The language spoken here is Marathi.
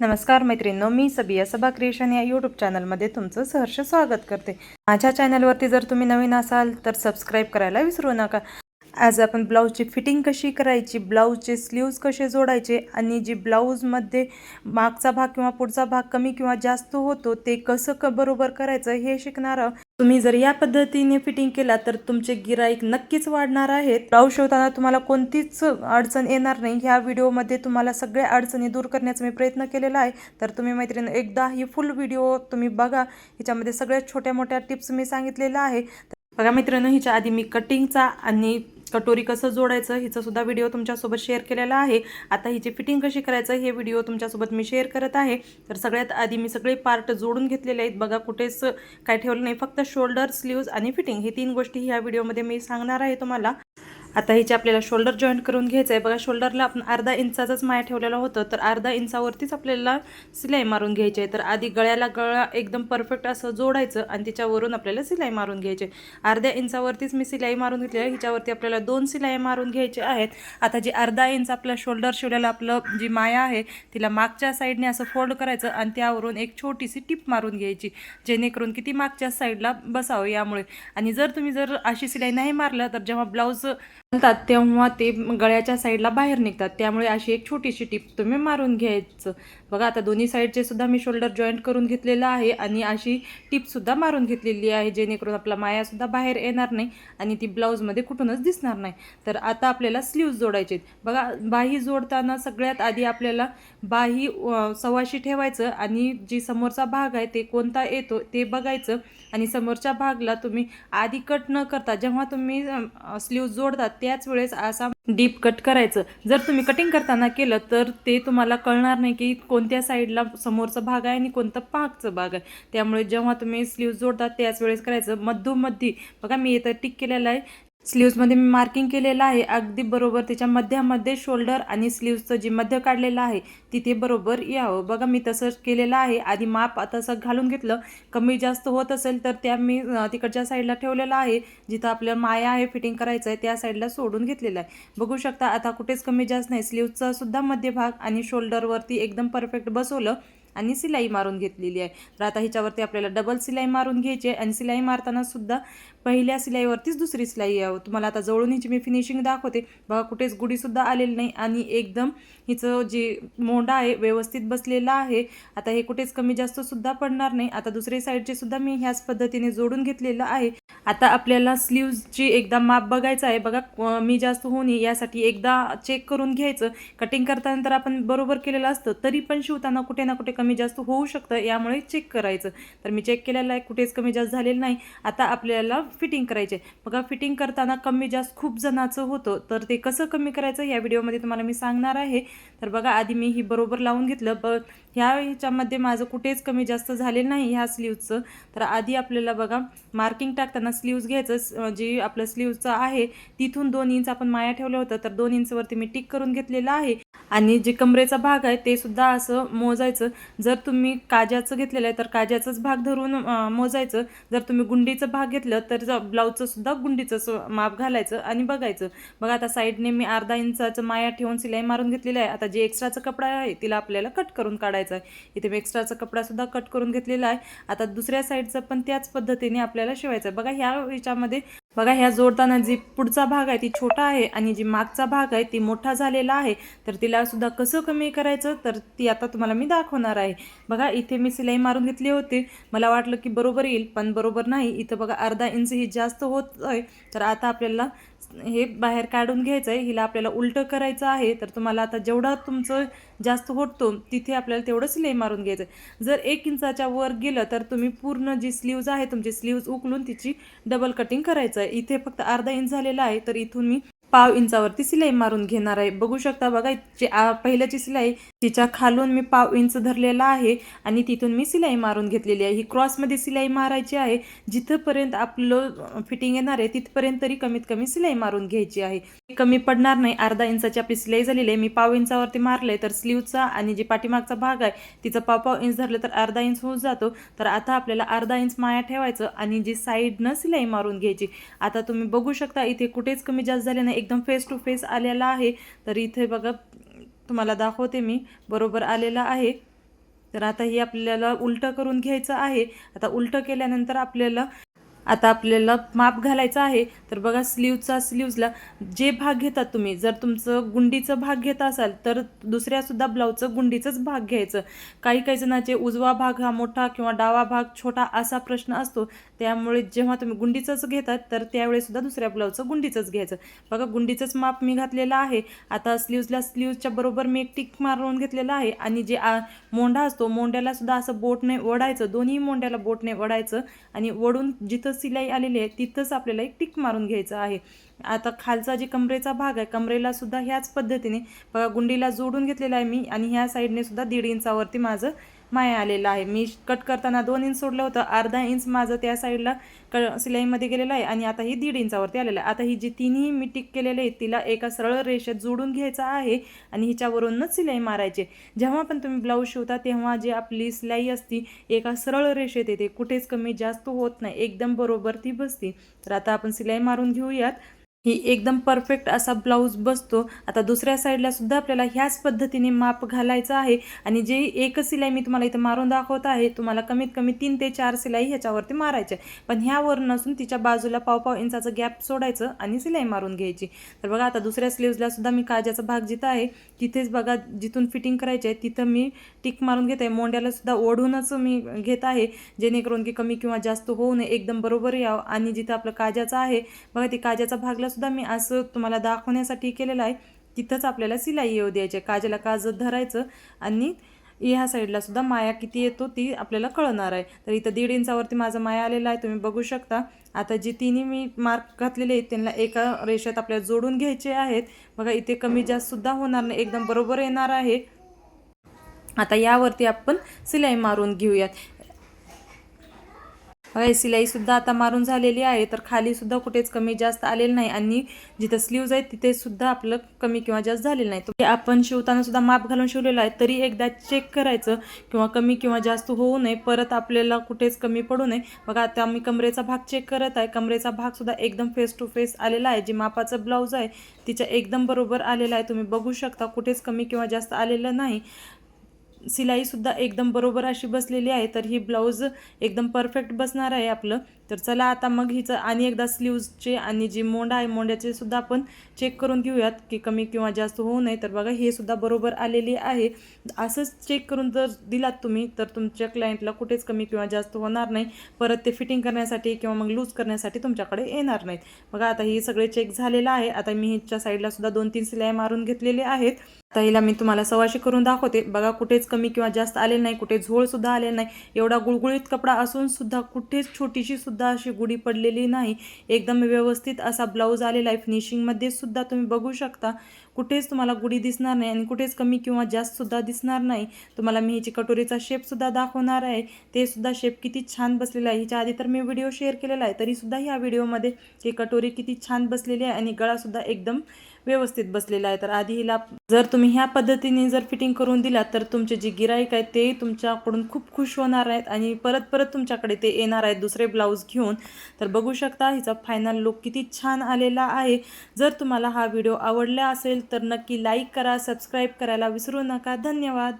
नमस्कार मैत्रिणींनो मी सबिया सभा क्रिएशन या यूट्यूब चॅनलमध्ये तुमचं सहर्ष स्वागत करते. माझ्या चॅनलवरती जर तुम्ही नवीन असाल तर सबस्क्राईब करायला विसरू नका. आज आपण ब्लाऊजची फिटिंग कशी करायची ब्लाऊजचे स्लीव्ज कसे जोडायचे आणि जी ब्लाऊजमध्ये मागचा भाग किंवा पुढचा भाग कमी किंवा जास्त होतो ते कसं क बरोबर करायचं हे शिकणार तुम्ही जर या पद्धतीने फिटिंग केला तर तुमचे गिराईक नक्कीच वाढणार आहेत. ब्लाऊज शिवताना तुम्हाला कोणतीच अडचण येणार नाही. ह्या व्हिडिओमध्ये तुम्हाला सगळ्या अडचणी दूर करण्याचा मी प्रयत्न केलेला आहे. तर तुम्ही मैत्रिणी एकदा ही फुल व्हिडिओ तुम्ही बघा. ह्याच्यामध्ये सगळ्या छोट्या मोठ्या टिप्स मी सांगितलेल्या आहे बघा मित्रांनो ह्याच्या आधी मी कटिंगचा आणि कटोरी कसं जोडायचं हिचा सुद्धा व्हिडिओ तुमच्यासोबत शेअर केलेला आहे. आता हिची फिटिंग कशी करायचं हे व्हिडिओ तुमच्यासोबत मी शेअर करत आहे. तर सगळ्यात आधी मी सगळे पार्ट जोडून घेतलेले आहेत. बघा कुठेच काय ठेवलं नाही. फक्त शोल्डर स्लीव्ज आणि फिटिंग हे तीन गोष्टी ह्या व्हिडिओमध्ये मी सांगणार आहे तुम्हाला. आता हिचे आपल्याला शोल्डर जॉईंट करून घ्यायचं आहे बघा शोल्डरला आपण अर्धा इंचाचाच माया ठेवलेला होतं तर अर्धा इंचावरतीच आपल्याला सिलाई मारून घ्यायची आहे. तर आधी गळ्याला गळा एकदम परफेक्ट असं जोडायचं आणि तिच्यावरून आपल्याला सिलाई मारून घ्यायची अर्ध्या इंचावरतीच मी सिलाई मारून घेतली आहे. हिच्यावरती आपल्याला दोन सिलाई मारून घ्यायचे आहेत. आता जी अर्धा इंच आपलं शोल्डर शिवलेलं आपलं जी माया आहे तिला मागच्या साईडने असं फोल्ड करायचं आणि त्यावरून एक छोटीशी टिप मारून घ्यायची जेणेकरून किती मागच्या साईडला बसावं यामुळे. आणि जर तुम्ही जर अशी सिलाई नाही मारलं तर जेव्हा ब्लाऊज घालतात तेव्हा ते गळ्याच्या साईडला बाहेर निघतात. त्यामुळे अशी एक छोटीशी टिप तुम्ही मारून घ्यायचं. बघा आता दोन्ही साईडचे सुद्धा मी शोल्डर जॉईंट करून घेतलेलं आहे आणि अशी टिपसुद्धा मारून घेतलेली आहे जेणेकरून आपला मायासुद्धा बाहेर येणार नाही आणि ती ब्लाऊजमध्ये कुठूनच दिसणार नाही. तर आता आपल्याला स्लीव्ज जोडायचे आहेत. बघा बाही जोडताना सगळ्यात आधी आपल्याला बाही सवाशी सव्वाशी ठेवायचं आणि जी समोरचा भाग आहे ते कोणता येतो ते बघायचं. आणि समोरच्या भागला तुम्ही आधी कट न करता जेव्हा तुम्ही स्लीव्ज जोडतात त्याच वेळेस असा डीप कट करायचं. जर तुम्ही कटिंग करताना केलं तर ते तुम्हाला कळणार नाही की कोणत्या साईडला समोरचा भाग आहे आणि कोणता पाकचा भाग आहे. त्यामुळे जेव्हा तुम्ही स्लीव जोडतात त्याच वेळेस करायचं. मधोमधी बघा मी इथं टिक केलेलं आहे. स्लीव्समध्ये मी मार्किंग केलेलं आहे. अगदी बरोबर त्याच्या मध्यामध्ये शोल्डर आणि स्लीव्सचं जे मध्य काढलेलं आहे तिथे बरोबर यावं. बघा मी तसंच केलेलं आहे. आधी माप तसं घालून घेतलं. कमी जास्त होत असेल तर त्या मी तिकडच्या साईडला ठेवलेलं आहे. जिथं आपल्या माया आहे फिटिंग करायचं आहे त्या साईडला सोडून घेतलेलं आहे. बघू शकता आता कुठेच कमी जास्त नाही. स्लीव्सचा सुद्धा मध्यभाग आणि शोल्डरवरती एकदम परफेक्ट बसवलं. आणि सिलाई मारून घेतलेली आहे. तर आता ह्याच्यावरती आपल्याला डबल सिलाई मारून घ्यायची आहे आणि सिलाई मारताना सुद्धा पहिल्या सिलाईवरतीच दुसरी सिलाई यावं तुम्हाला आता जवळून हिची मी फिनिशिंग दाखवते. बघा कुठेच गुढीसुद्धा आलेली नाही आणि एकदम हिचं जे मोंडा आहे व्यवस्थित बसलेला आहे. आता हे कुठेच कमी जास्त सुद्धा पडणार नाही. आता दुसरी साईडचे सुद्धा मी ह्याच पद्धतीने जोडून घेतलेलं आहे. आता आपल्याला स्लीव्जची एकदा माप बघायचं आहे. बघा मी जास्त होऊ नये यासाठी एकदा चेक करून घ्यायचं. कटिंग करताना तर आपण बरोबर केलेलं असतं तरी पण शिवताना कुठे ना कुठे कमी कमी जास्त होऊ शकतं यामुळे चेक करायचं. तर मी चेक केलेलं आहे कुठेच कमी जास्त झालेलं नाही. आता आपल्याला फिटिंग करायचे बघा फिटिंग करताना कमी जास्त खूप जणाचं होतं तर ते कसं कमी करायचं या व्हिडिओमध्ये तुम्हाला मी सांगणार आहे. तर बघा आधी मी ही बरोबर लावून घेतलं ब ह्या ह्याच्यामध्ये माझं कुठेच कमी जास्त झालेलं नाही ह्या स्लीव्जचं तर आधी आपल्याला बघा मार्किंग टाकताना स्लीव्ज घ्यायचं जी आपलं स्लीवचं आहे तिथून दोन इंच आपण माया ठेवलं होतं तर दोन इंचवरती मी टिक करून घेतलेलं आहे. आणि जे कमरेचा भाग आहे ते सुद्धा असं मोजायचं. जर तुम्ही काजाचं घेतलेलं आहे तर काजाचाच भाग धरून मोजायचं. जर तुम्ही गुंडीचं भाग घेतलं तर ब्लाऊजचं सुद्धा गुंडीचं माप घालायचं आणि बघायचं. बघा आता साईडने मी अर्धा इंचाचं माया ठेवून सिलाई मारून घेतलेलं आहे. आता जे एक्स्ट्राचं कपडा आहे तिला आपल्याला कट करून काढायचं आहे. इथे मी एक्स्ट्राचा कपडासुद्धा कट करून घेतलेला आहे. आता दुसऱ्या साईडचं पण त्याच पद्धतीने आपल्याला शिवायचं आहे. बघा ह्या याच्यामध्ये बघा ह्या जोडताना जी पुढचा भाग आहे ती छोटा आहे आणि जी मागचा भाग आहे ती मोठा झालेला आहे. तर तिला सुद्धा कसं कमी करायचं तर ती आता तुम्हाला मी दाखवणार आहे. बघा इथे मी सिलाई मारून घेतली होती. मला वाटलं की बरोबर येईल पण बरोबर नाही. इथं बघा अर्धा इंच ही जास्त होत आहे तर आता आपल्याला हे बाहेर काढून घ्यायचं आहे हिला आपल्याला उलटं करायचं आहे तर तुम्हाला आता जेवढा तुमचं जास्त होतो तिथे आपल्याला तेवढं सिलाई मारून घ्यायचं आहे जर एक इंचाच्या वर गेलं तर तुम्ही पूर्ण जी स्लीव्ज आहे तुमची स्लीव्ज उकलून तिची डबल कटिंग करायचं आहे इथे फक्त अर्धा इंच झालेला आहे तर इथून मी पाव इंचावरती सिलाई मारून घेणार आहे. बघू शकता बघा जे आ- पहिल्याची सिलाई तिच्या खालून मी पाव इंच धरलेला आहे आणि तिथून मी सिलाई मारून घेतलेली आहे. ही क्रॉसमध्ये सिलाई मारायची आहे. जिथंपर्यंत आपलं फिटिंग येणार आहे तिथपर्यंत तरी कमीत कमी सिलाई मारून घ्यायची आहे. कमी पडणार नाही. अर्धा इंचाची आपली सिलाई झालेली आहे. मी पाव इंचावरती मारले तर स्लीवचा आणि जे पाठीमागचा भाग आहे तिचं पाव पाव इंच धरलं तर अर्धा इंच होऊन जातो. तर आता आपल्याला अर्धा इंच माया ठेवायचं आणि जी साईडनं सिलाई मारून घ्यायची. आता तुम्ही बघू शकता इथे कुठेच कमी जास्त झाले नाही. एकदम फेस टू फेस आलेला आहे. तर इथे बघा तुम्हाला दाखवते मी. बरोबर आलेला आहे. तर आता हे आपल्याला उलटं करून घ्यायचं आहे. आता उलटं केल्यानंतर आपल्याला आता आपल्याला माप घालायचं आहे. तर बघा स्लीवचा स्लीव्जला जे भाग घेतात तुम्ही जर तुमचं गुंडीचं भाग घेत असाल तर दुसऱ्यासुद्धा ब्लाऊजचं गुंडीचंच भाग घ्यायचं. काही काही जणाचे उजवा भाग हा मोठा किंवा डावा भाग छोटा असा प्रश्न असतो. त्यामुळे जेव्हा तुम्ही गुंडीचंच घेतात तर त्यावेळेसुद्धा दुसऱ्या ब्लाऊजचं गुंडीचंच घ्यायचं. बघा गुंडीचंच माप मी घातलेलं आहे. आता स्लीव्जला स्लीव्जच्या बरोबर मी एक टिक मारून घेतलेलं आहे. आणि जे आ- मोंढा असतो मोंड्याला सुद्धा असं बोटने ओढायचं. दोन्ही मोंड्याला बोटने ओढायचं. आणि ओढून जिथं सिलाई आलेली आहे तिथंच आपल्याला एक टिक मारून घ्यायचं आहे. आता खालचा जे कमरेचा भाग आहे कमरेला सुद्धा ह्याच पद्धतीने बघा गुंडीला जोडून घेतलेला आहे मी. आणि ह्या साईडने सुद्धा दीड इंचावरती माझं माया आलेला आहे. मी कट करताना दोन इंच सोडलं होतं. अर्धा इंच माझं त्या साईडला क सिलाईमध्ये गेलेलं आहे आणि आता ही दीड इंचावरती आलेलं आहे. आता ही जी तिन्ही मी टिक केलेले आहेत तिला एका सरळ रेषेत जोडून घ्यायचा आहे आणि हिच्यावरूनच सिलाई मारायची जेव्हा पण तुम्ही ब्लाऊज शिवता तेव्हा जी आपली सिलाई असती एका सरळ रेषेत येते. कुठेच कमी जास्त होत नाही. एकदम बरोबर ती बसते. तर आता आपण सिलाई मारून घेऊयात. ही एकदम परफेक्ट असा ब्लाऊज बसतो. आता दुसऱ्या साईडला सुद्धा आपल्याला ह्याच पद्धतीने माप घालायचं आहे. आणि जे एकच सिलाई मी तुम्हाला इथं मारून दाखवत आहे तुम्हाला कमीत कमी तीन ते चार सिलाई ह्याच्यावरती मारायच्या पण ह्यावर नसून तिच्या बाजूला पाव पाव इंचाचं गॅप सोडायचं आणि सिलाई मारून घ्यायची. तर बघा आता दुसऱ्या स्लीव्जला सुद्धा मी काजाचा भाग जिथं आहे तिथेच बघा जिथून फिटिंग करायची आहे तिथं मी टिक मारून घेत आहे. मोंड्याला सुद्धा ओढूनच मी घेत आहे जेणेकरून की कमी किंवा जास्त होऊ नये एकदम बरोबर यावं. आणि जिथं आपलं काजाचं आहे बघा ती काजाचा भागला सुद्धा मी असं तुम्हाला दाखवण्यासाठी केलेलं आहे. तिथंच आपल्याला सिलाई येऊ द्यायची आहे. काजाला काजत धरायचं आणि ह्या साईडला सुद्धा माया किती येतो ती आपल्याला कळणार आहे. तर इथं दीड इंचावरती माझा माया आलेला आहे. तुम्ही बघू शकता. आता जी तिन्ही मी मार्क घातलेले आहेत त्यांना एका रेषेत आपल्याला जोडून घ्यायचे आहेत. बघा इथे कमी जास्त सुद्धा होणार नाही. एकदम बरोबर येणार आहे. आता यावरती आपण सिलाई मारून घेऊयात. बघा सिलाई सुद्धा आता मारून झालेली आहे तर खाली सुद्धा कुठेच कमी जास्त आलेलं नाही आणि जिथं स्लीव्ज आहेत तिथे सुद्धा आपलं कमी किंवा जास्त झालेलं नाही. तर आपण शिवताना सुद्धा माप घालून शिवलेलं आहे तरी एकदा चेक करायचं किंवा कमी किंवा जास्त होऊ नये परत आपल्याला कुठेच कमी पडू नये. बघा आता मी कमरेचा भाग चेक करत आहे कमरेचा भाग सुद्धा एकदम फेस टू फेस आलेला आहे जे मापाचं ब्लाऊज आहे तिच्या एकदम बरोबर आलेला आहे. तुम्ही बघू शकता कुठेच कमी किंवा जास्त आलेलं नाही. सिलाईसुद्धा एकदम बरोबर अशी बसलेली आहे तर ही ब्लाऊज एकदम परफेक्ट बसणार आहे आपलं. तर चला आता मग हिचं आणि एकदा स्लीव्जचे आणि जी मोंडा आहे मोंड्याचे सुद्धा आपण चेक करून घेऊयात की कमी किंवा जास्त होऊ नये. तर बघा हे सुद्धा बरोबर आलेली आहे. असंच चेक करून जर दिलात तुम्ही तर तुमच्या क्लायंटला कुठेच कमी किंवा जास्त होणार नाही. परत ते फिटिंग करण्यासाठी किंवा मग लूज करण्यासाठी तुमच्याकडे येणार नाहीत. बघा आता हे सगळे चेक झालेलं आहे. आता मी हिच्या साईडला सुद्धा दोन तीन सिलाई मारून घेतलेले आहेत. आता हिला मी तुम्हाला सवाशी करून दाखवते. बघा कुठेच कमी किंवा जास्त आले नाही कुठे झोळ सुद्धा आले नाही. एवढा गुळगुळीत कपडा असून सुद्धा कुठेच छोटीशी सुद्धा अशी गुढी पडलेली नाही. एकदम व्यवस्थित असा ब्लाऊज आलेला आहे. फिनिशिंगमध्ये सुद्धा तुम्ही बघू शकता. कुठेच तुम्हाला गुढी दिसणार नाही आणि कुठेच कमी किंवा जास्त सुद्धा दिसणार नाही. तुम्हाला मी हिची कटोरीचा शेप सुद्धा दाखवणार आहे. ते सुद्धा शेप किती छान बसलेला आहे. हिच्या आधी तर मी व्हिडिओ शेअर केलेला आहे. तरीसुद्धा ह्या व्हिडिओमध्ये ही कटोरी किती छान बसलेली आहे आणि गळासुद्धा एकदम व्यवस्थित बसलेला आहे. तर आधी हिला जर तुम्ही ह्या पद्धतीने जर फिटिंग करून दिला तर तुमचे जे गिराईक आहेत ते तुमच्याकडून खूप खुश होणार आहेत आणि परत परत तुमच्याकडे ते येणार आहेत दुसरे ब्लाऊज घेऊन. तर बघू शकता हिचा फायनल लुक किती छान आलेला आहे. जर तुम्हाला हा व्हिडिओ आवडला असेल तर नक्की लाईक करा सबस्क्राईब करायला विसरू नका. धन्यवाद.